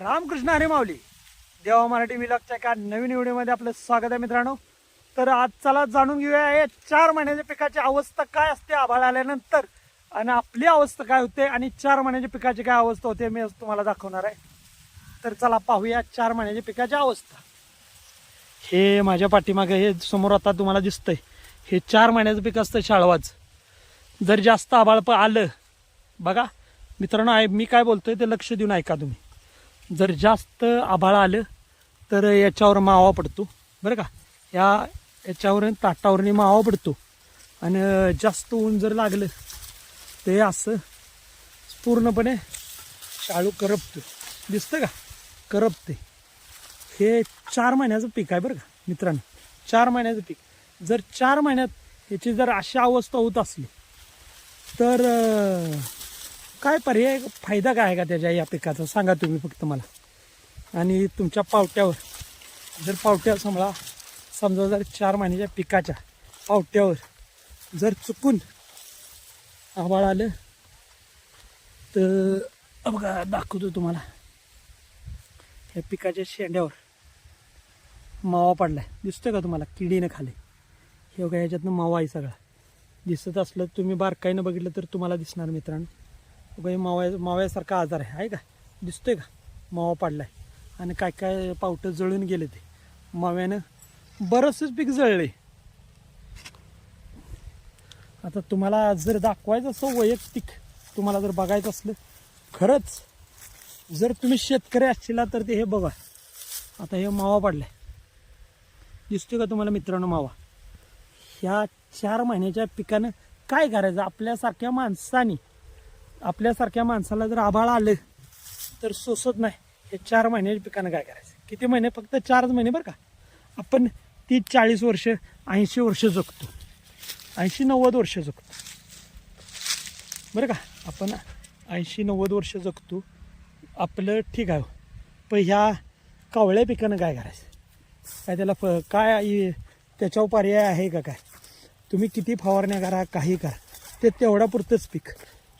रामकृष्ण हरी माऊली. देवा मराठी विलॉगच्या एका नवीन व्हिडिओमध्ये आपलं स्वागत आहे मित्रांनो. तर आज चला जाणून घेऊया या चार महिन्याच्या पिकाची अवस्था काय असते आभाळ आल्यानंतर? आणि आपली अवस्था काय होते आणि चार महिन्याच्या पिकाची काय अवस्था होते मी तुम्हाला दाखवणार आहे. तर चला पाहूया चार महिन्याच्या पिकाची अवस्था. हे माझ्या पाठीमागे हे समोर आता तुम्हाला दिसतंय. हे चार महिन्याचं पीक असतं शाळवाज जर जास्त आभाळ प आलं बघा. मित्रांनो आहे मी काय बोलतोय ते लक्ष देऊन ऐका तुम्ही. जर जास्त आभाळ आलं तर याच्यावर मावा पडतो. बरं का? या याच्यावर ताटावरने मावा पडतो. आणि जास्त ऊन जर लागलं ते असं पूर्णपणे शाळू करपतो. दिसतं का? करपते. हे चार महिन्याचं पीक आहे बरं का मित्रांनो. चार महिन्याचं पीक. जर चार महिन्यात याची जर अशी अवस्था होत असली तर काय पर्याय फायदा काय आहे का त्याच्या या पिकाचा? सांगा तुम्ही फक्त मला. आणि तुमच्या पावट्यावर जर पावट्या समजा समजा जर चार महिन्याच्या पिकाच्या पावट्यावर जर चुकून आबाळ आलं तर बघा दाखवतो तुम्हाला. या पिकाच्या शेंड्यावर मावा पडलाय. दिसतोय का तुम्हाला? किडीनं खाली. हे बघा ह्याच्यातनं मावा आहे सगळा. दिसत असलं तुम्ही बारकाईनं बघितलं तर तुम्हाला दिसणार मित्रांनो. बघा मावा माव्यासारखा आजार आहे. आहे का? दिसतोय का? मावा पडलाय. आणि काय काय पावटं जळून गेले ते. माव्यानं बरंचसं पीक जळले आता तुम्हाला जर दाखवायचं असं वैयक्तिक तुम्हाला जर बघायचं असलं खरंच जर तुम्ही शेतकरी असला तर ते हे बघा. आता हे मावा पडलाय. दिसतोय का तुम्हाला मित्रांनो मावा? ह्या चार महिन्याच्या पिकानं काय करायचं? आपल्यासारख्या माणसाने आपल्यासारख्या माणसाला जर आभाळ आलं तर सोसत नाही. हे चार महिन्याच्या पिकानं काय करायचं. किती महिने? फक्त चारच महिने बरं का? आपण ती चाळीस वर्ष ऐंशी वर्ष जगतो. ऐंशी नव्वद वर्ष जगतो. बरं का? आपण ऐंशी नव्वद वर्ष जगतो. आपलं ठीक आहे. पण ह्या कावळ्या पिकानं काय करायचं. काय त्याला फ काय त्याच्यावर पर्याय आहे का काय? तुम्ही किती फवारण्या करा काही करा. ते तेवढापुरतंच पीक.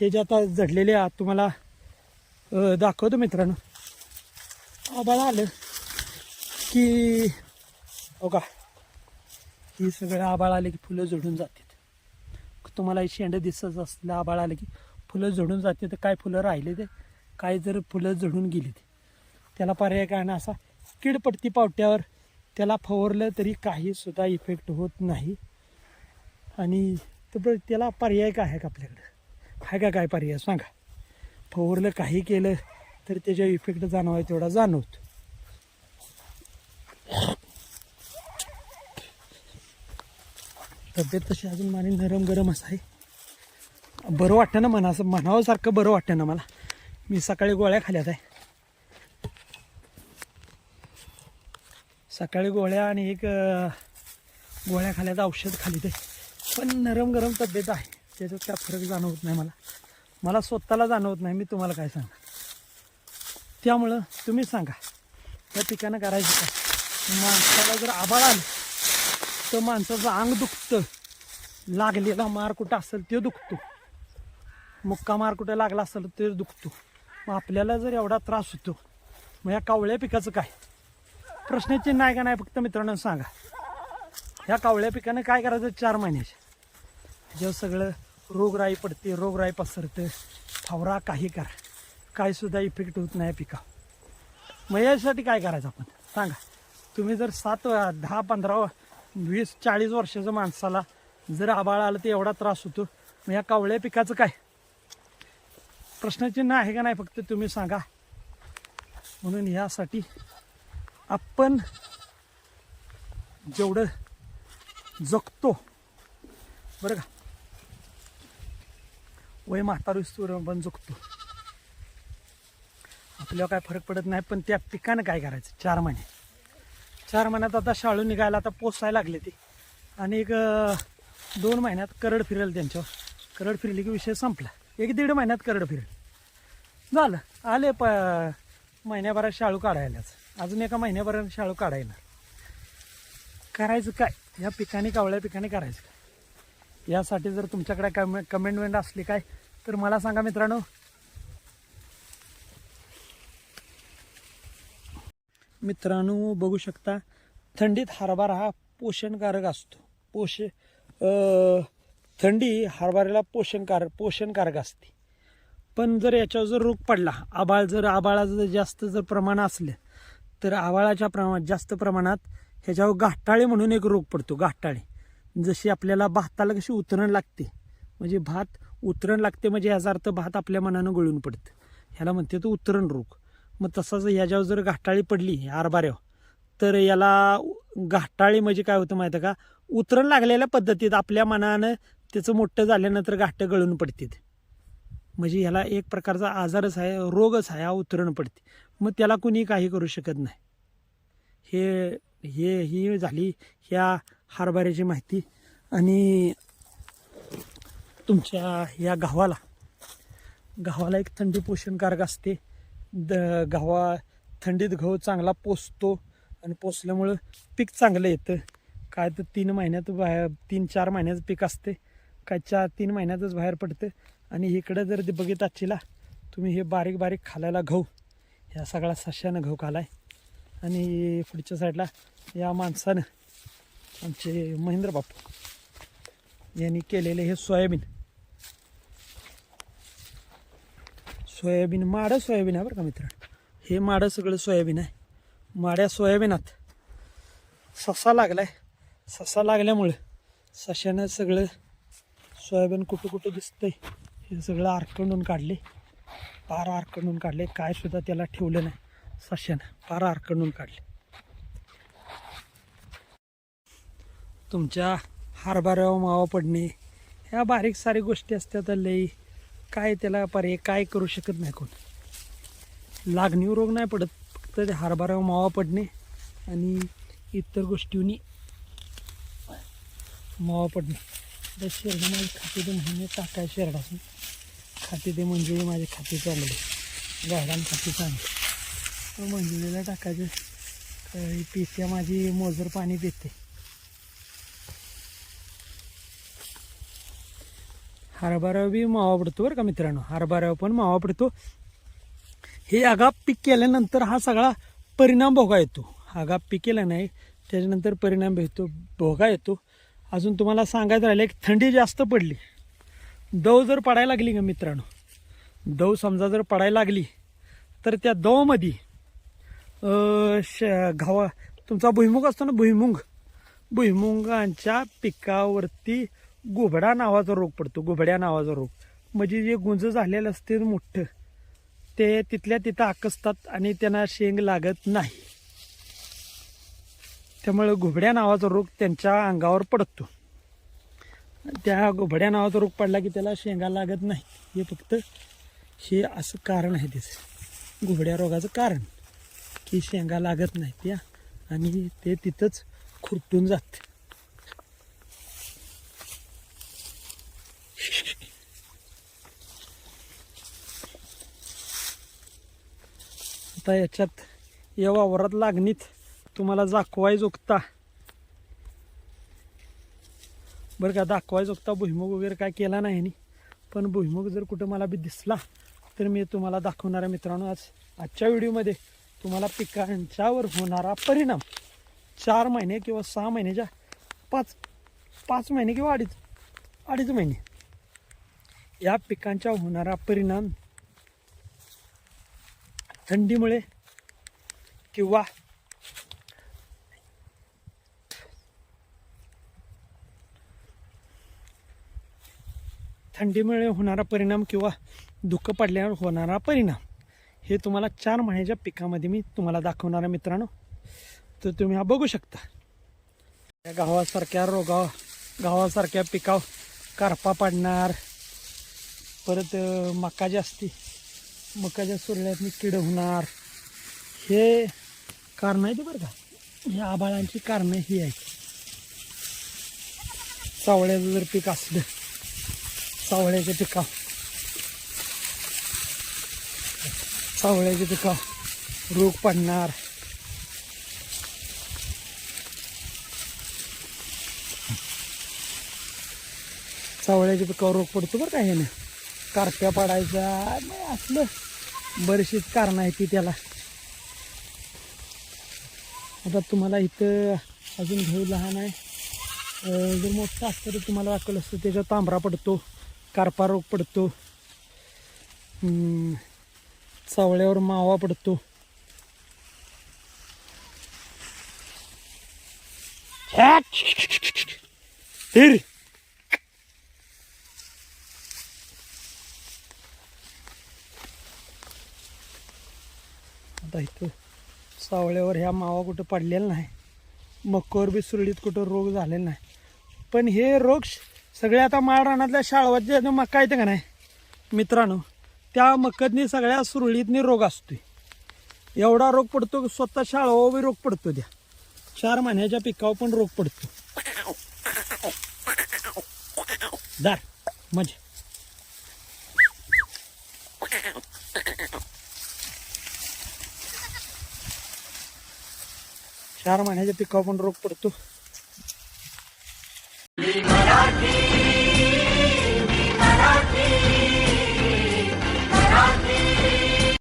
हे जे आता जडलेले आहात तुम्हाला दाखवतो मित्रांनो. आबाळ आलं की हो का? ही सगळं आबाळ आले की फुलं झडून जातात. तुम्हाला शेंड दिसत असलं आबाळ आलं की फुलं झडून जाते तर काय फुलं राहिले ते? काय जर फुलं झडून गेली ते? त्याला पर्याय काय ना असा? कीड पावट्यावर त्याला फवारलं तरी काहीसुद्धा इफेक्ट होत नाही. आणि तर त्याला पर्याय काय आहे का आपल्याकडं? आहे का काय पर्याय? सांगा. फवारलं काही केलं तर त्याच्या इफेक्ट जाणवाय तेवढा जाणवतो. तब्येत तशी अजून माझी नरम गरम असं आहे. बरं वाटतं ना म्हणा असं म्हणावंसारखं बरं वाटतं ना मला. मी सकाळी गोळ्या खाल्यात आहे सकाळी गोळ्या आणि एक गोळ्या खाल्यात औषध खाली ते पण नरम गरम तब्येत आहे. त्याच्यात काय फरक जाणवत नाही मला. मला स्वतःला जाणवत नाही मी तुम्हाला काय सांगा त्यामुळं तुम्ही सांगा त्या पिकानं करायचं काय माणसाला जर आबाळ आलं तर माणसाचं अंग दुखतं. लागलेला मार कुठं असेल ते दुखतो. मुक्का मार कुठं लागला असेल ते दुखतो. मग आपल्याला जर एवढा त्रास होतो मग या कावळ्या पिकाचं काय? प्रश्नचिन्ह आहे का नाही फक्त मित्रांनो सांगा. ह्या कावळ्या पिकानं काय करायचं? चार महिन्याचे. जेव्हा सगळं रोगराई पडते रोगराई पसरते. फावरा काही करा. काय सुद्धा इफेक्ट होत नाही पिका मग यासाठी काय करायचं आपण? सांगा. तुम्ही जर सात दहा पंधरा वीस चाळीस वर्षाच्या माणसाला जर आबाळ आलं तर एवढा त्रास होतो. मग या कावळ्या पिकाचं काय? प्रश्नचिन्ह आहे का नाही फक्त तुम्ही सांगा. म्हणून यासाठी आपण जेवढं जगतो बरं का? वय म्हातारीस्तवर पण जगतो. आपल्याला काय फरक पडत नाही पण त्या पिकानं काय करायचं? चार महिने. चार महिन्यात आता शाळू निघायला आता पोसायला लागले ते. आणि एक दोन महिन्यात करड फिरेल त्यांच्यावर. करड फिरली की विषय संपला. एक दीड महिन्यात करड फिरेल. झालं. आले प महिन्याभरात शाळू काढायलाच. अजून एका महिन्याभरात शाळू काढायला. करायचं काय? या पिकाने कावळ्या पिकाने करायचं काय? यासाठी जर तुमच्याकडे कमे कमेंटमेंट असली काय तर मला सांगा मित्रांनो. मित्रांनो बघू शकता थंडीत हरभरा हा पोषणकारक असतो. पोष थंडी हरभऱ्याला पोषणकार पोषणकारक असते. पण जर याच्यावर जर रोग पडला आबाळ जर आबाळाचं जर जास्त जर प्रमाण असलं तर आबाळाच्या प्रमाणात जास्त प्रमाणात ह्याच्यावर घाटाळे म्हणून एक रोग पडतो घाटाळे. जशी आपल्याला भाताला कशी उतरण लागते म्हणजे भात उतरण लागते म्हणजे याचा अर्थ भात आपल्या मनानं गळून पडतं. ह्याला म्हणते तो उतरण रोग. मग तसाच ह्याच्यावर जर घाटाळी पडली आरबाऱ्यावर तर याला घाटाळी म्हणजे काय होतं माहिती आहे का? उतरण लागलेल्या पद्धतीत आपल्या मनानं त्याचं मोठं झाल्यानंतर घाटं गळून पडतात. म्हणजे ह्याला एक प्रकारचा आजारच आहे रोगच आहे हा उतरण पडते. मग त्याला कुणी काही करू शकत नाही. हे हे ही झाली ह्या हरभऱ्याची माहिती आणि तुमच्या या गावाला. गव्हाला एक थंडी पोषणकारक असते. द गव्हा थंडीत गहू चांगला पोचतो आणि पोचल्यामुळं पीक चांगलं येतं. काय तर तीन महिन्यात बाहेर तीन चार महिन्याचं पीक असते. काय चार तीन महिन्यातच बाहेर पडतं. आणि इकडं जर ते बघित आचिला तुम्ही हे बारीक बारीक खालायला गहू. ह्या सगळा सश्यानं गहू खालाय. आणि पुढच्या साईडला या माणसानं आमचे महेंद्र बापू यांनी केलेले हे सोयाबीन. सोयाबीन माडं सोयाबीन आहे बरं का मित्र हे माडं सगळं सोयाबीन आहे. माड्या सोयाबीनात ससा लागलाय. ससा लागल्यामुळं सशानं सगळं सोयाबीन कुठं कुठं दिसतंय हे सगळं आरकंडून काढले. पार आरकंडून काढले. काय सुद्धा त्याला ठेवलं नाही सशानं. पार आरकंडून काढले. तुमच्या हरभऱ्यावर मावा पडणे ह्या बारीक सारी गोष्टी असतात लई काय त्याला पर्याय काय करू शकत नाही कोण. लागणीवर रोग नाही पडत फक्त ते हरभऱ्यावर मावा पडणे आणि इतर गोष्टींनी मावा पडणे. तर शेरडा माझे खाते ते महिने टाकाय शेरडासून खाते ते म्हणजे माझे खाते चांगले गायडान खाते चांगले मंजुळीला टाकायचं काही माझी मोजर पाणी देते. हरभरा बी मावा पडतो बरं का मित्रांनो. हरभऱ्यावर पण मावा पडतो. हे आगाप पीक केल्यानंतर हा सगळा परिणाम भोगा येतो. आगाप पीक केलं नाही त्याच्यानंतर परिणाम भेटतो भोगा येतो. अजून तुम्हाला सांगायचं राहिलं की थंडी जास्त पडली. दव जर पडायला लागली का मित्रांनो? दव समजा जर पडायला लागली तर त्या दवमध्ये श घावा तुमचा भुईमुग असतो ना भुईमुग? भुईमुगांच्या पिकावरती गुबडा नावाचा रोग पडतो गुबड्या नावाचा रोग. म्हणजे जे गुंज झालेलं असते मोठं ते तिथल्या तिथं आकसतात आणि त्यांना शेंग लागत नाही. त्यामुळे घुबड्या नावाचा रोग त्यांच्या अंगावर पडतो. त्या घुबड्या नावाचा रोग पडला की त्याला शेंगा लागत नाही. हे फक्त हे असं कारण आहे त्याचं घुबड्या रोगाचं कारण की शेंगा लागत नाही त्या आणि ते तिथंच खुरटून जाते. आता याच्यात या वावरात लागणीत तुम्हाला दाखवाय जोगता. बरं का दाखवाय जोगता भुईमुग वगैरे काय केला नाही नी. पण भुईमुग जर कुठं मला बी दिसला तर मी तुम्हाला दाखवणार आहे मित्रांनो आज. आजच्या व्हिडिओमध्ये तुम्हाला पिकांच्यावर होणारा परिणाम. चार महिने किंवा सहा महिन्याच्या पाच पाच महिने किंवा अडीच अडीच महिने. या पिकांच्या होणारा परिणाम थंडीमुळे किंवा थंडीमुळे होणारा परिणाम किंवा धुकं पडल्यावर होणारा परिणाम हे तुम्हाला चार महिन्याच्या पिकामध्ये मी तुम्हाला दाखवणार आहे मित्रांनो. तर तुम्ही हा बघू शकता. या गावासारख्या रोगाव गावासारख्या पिकावर करपा पडणार. परत मका जी मकाच्या सुरळ्यातनी किड होणार. हे कारण आहे ते बरं का? हे आबाळांची कारणं ही आहेत. सावळ्याचं जर पीक असलं चावळ्याच्या पिका चावळ्याच्या पिका रोग पडणार. चावळ्याच्या पिकावर रोग पडतो बरं का ह्यानं कारप्या पडायचा नाही असलं. बरीचशीच कारणं आहेत ती त्याला. आता तुम्हाला इथं अजून घेऊ लहान आहे. जर मोठं असतं तर तुम्हाला दाखवलं असतं त्याच्यात तांबरा पडतो कारपा रोग पडतो चावळ्यावर मावा पडतो. हिर. आता इथं सावळ्यावर ह्या मावा कुठं पडलेला नाही. मक्कावर बी सुरळीत कुठं रोग झालेला नाही. पण हे रोग श- सगळे आता माळ रानातल्या शाळवात जे आता मका येतं का नाही मित्रांनो त्या मक्कतनी सगळ्या सुरळीतनी रोग असतो एवढा रोग पडतो की स्वतः शाळवा बी रोग पडतो त्या. चार महिन्याच्या पिकावर पण रोग पडतो. दार म्हणजे चार महिन्याच्या पिकावर पण रोग पडतो.